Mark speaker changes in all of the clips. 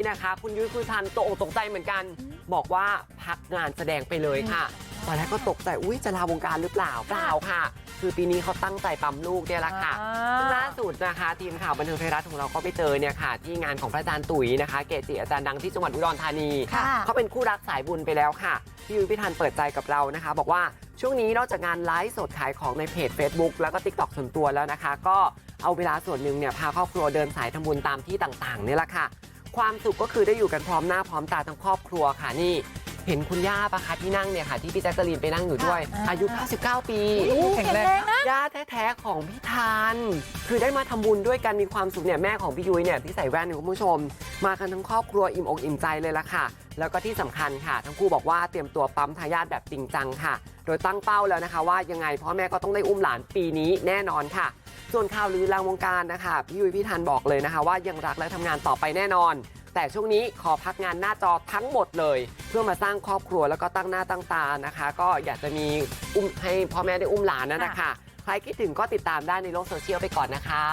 Speaker 1: นี่นะคะคุณยุ้ยคุณทันตกอกตกใจเหมือนกันบอกว่าพักงานแสดงไปเลยค่ะตอนแรกก็ตกใจอุ้ยจะลาวงการหรือเปล่าเปล่าค่ะ คือปีนี้เขาตั้งใจปั๊มลูกเนี่ยแหละค่ะซึ่งล่าสุดนะคะ ทีมข่าวบันเทิงไทยรัฐของเราก็ไปเจอเนี่ยค่ะ ที่งานของพระอาจารย์ตุ๋ยนะคะ เกจิอาจารย์ดังที่จังหวัดอุดรธานี
Speaker 2: ค่ะ
Speaker 1: เขาเป็นคู่รักสายบุญไปแล้วค่ะพี่ยุ้ยพี่ทันเปิดใจกับเรานะคะ บอกว่าช่วงนี้นอกจากงานไลฟ์สดขายของในเพจ Facebook แล้วก็ TikTok ส่วนตัวแล้วนะคะ ก็เอาเวลาส่วนหนึ่งเนี่ยพาครอบครัวเดินสายทำบุญตามที่ต่างๆนี่แหละค่ะ ความสุขก็คือได้อยู่กันพร้อมหน้าพร้อมตาทั้งครอบครัวค่ะนี่เห็นคุณย่าปะคะที่นั่งเนี่ยค่ะที่พี่แจ๊กกะลีนไปนั่งอยู่ด้วย
Speaker 2: ค่ะ
Speaker 1: อายุ 99 ปี
Speaker 2: แข็งแรงนะ
Speaker 1: ย่าแท้ๆของพี่ทันคือได้มาทำบุญด้วยกันมีความสุขเนี่ยแม่ของพี่ยุ้ยเนี่ยที่ใส่แว่นเนี่ยคุณผู้ชม มากันทั้งครอบครัวอิ่มอกอิ่มใจเลยละค่ะ แล้วก็ที่สำคัญค่ะ ทั้งคู่บอกว่าเตรียมตัวปั๊มทายาทแบบจริงจังค่ะ โดยตั้งเป้าแล้วนะคะ ว่ายังไงพ่อแม่ก็ต้องได้อุ้มหลานปีนี้แน่นอนค่ะ ส่วนข่าวลือรางวงการนะคะพี่ยุ้ยพี่ทันบอกเลยนะคะว่ายังรักและทำงานต่อไปแน่นอน แต่ช่วงนี้ขอพักงานหน้าจอทั้งหมดเลย เพื่อมาสร้างครอบครัวแล้วก็ตั้งหน้าตั้งตานะคะ ก็อยากจะมีอุ้มให้พ่อแม่ได้อุ้มหลานนั่นนะคะใครคิดถึงก็ติดตามได้ในโลกโซเชียลไปก่อนนะคะ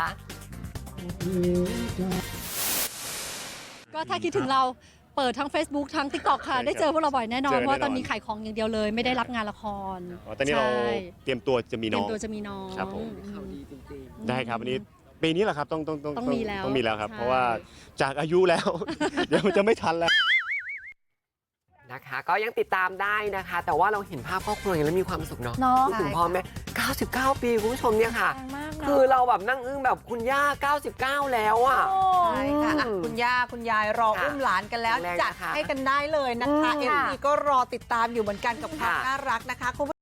Speaker 3: ก็ถ้าคิดถึงเรา เปิดทั้ง Facebook ทั้ง TikTok ค่ะ
Speaker 4: ใช่ครับ
Speaker 3: ได้เจอพวกเราบ่อยแน่นอน
Speaker 4: เจอ
Speaker 3: เพราะว่า
Speaker 4: แน่นอน
Speaker 3: ตอนนี้ขายของอย่างเดียวเลย ไม่ได้รับงานละคร
Speaker 4: อ๋อตอนนี้เรา
Speaker 3: ใช่
Speaker 4: เตรียมตัวจะมี
Speaker 3: เตรี
Speaker 4: น้
Speaker 3: ย
Speaker 4: อ
Speaker 3: ม
Speaker 4: ง
Speaker 3: ตัวจะมีน้อง
Speaker 4: ครับผม
Speaker 1: ข่าวดีจริง
Speaker 4: ได้ครับวันนี้ปีนี้แหละครับต้องต้องต้อง
Speaker 3: ต้องมีแล้ว
Speaker 4: ต้องมีแล้วครับ
Speaker 3: ใช่
Speaker 4: เพราะว่าจากอายุแล้ว เดี๋ยวมันจะไม่ทันแล้ว
Speaker 1: นะคะก็ยังติดตามได้นะคะ แต่ว่าเราเห็นภาพครอบครัวอย่างนี้แล้วมีความสุขเนาะ
Speaker 2: เนาะ
Speaker 1: พูดถึงพ่อแม่99 ปีคุณผู้ชมเนี่ยค่ะ
Speaker 2: แรงมากเน
Speaker 1: คือ
Speaker 2: อะ
Speaker 1: เราแบบนั่งอึ้งแบบคุณย่า 99 แล้วอะ
Speaker 5: ใช่ค่ะอะ
Speaker 1: อืม
Speaker 5: คุณย่าคุณยายรอ
Speaker 1: ค่ะ
Speaker 5: อุ้มหลานกันแล้ว
Speaker 1: แรง
Speaker 5: จัด
Speaker 1: นะคะ
Speaker 5: ให้กันได้เลยนะคะ
Speaker 2: อืม
Speaker 5: เอ็ม
Speaker 2: ค่ะ
Speaker 5: ก็รอติดตามอยู่เหมือนกันกับความ
Speaker 1: ค่ะ
Speaker 5: น่ารักนะคะคุณ